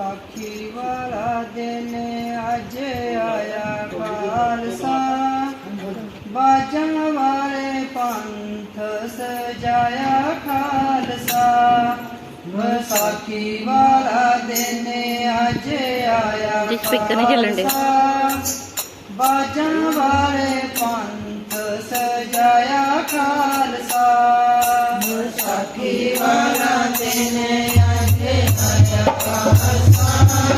ਸਾਖੀ ਵਾਲਾ ਦਿਨ ਅੱਜ ਆਇਆ ਖਾਲਸਾ। ਬਾਜਣ ਵਾਲੇ ਪੰਥ ਸਜਾਇਆ ਖਾਲਸਾ। ਵਿਸਾਖੀ ਵਾਲਾ ਦਿਨ ਅੱਜ ਆਇਆ ਖਾਲਸਾ। ਬਾਜਣ ਵਾਲੇ ਪੰਥ ਸਜਾਇਆ ਖਾਲਸਾ। ਵਿਸਾਖੀ ਵਾਲਾ ਦਿਨ ਅੱਜ ਆਇਆ ਖਾਲਸਾ।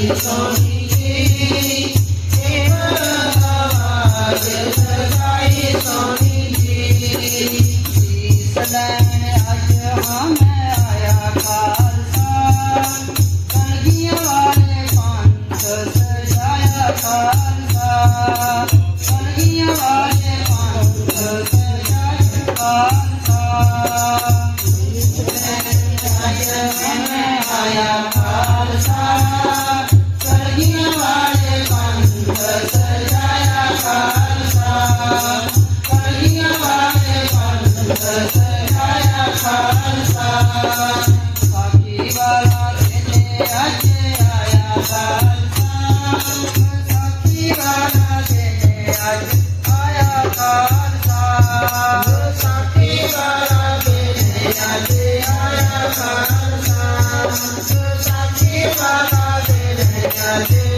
Yeah. Hare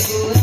Hallelujah.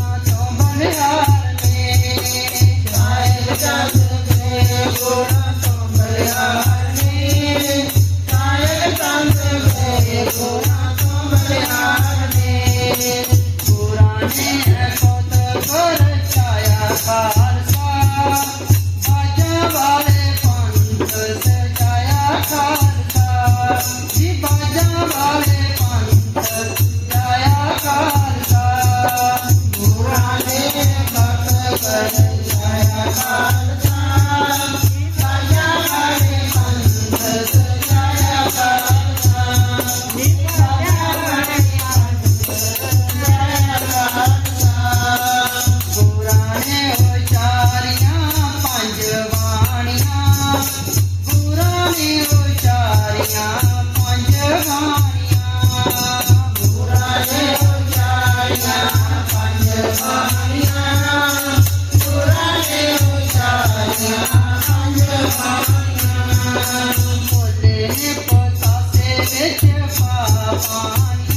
पापा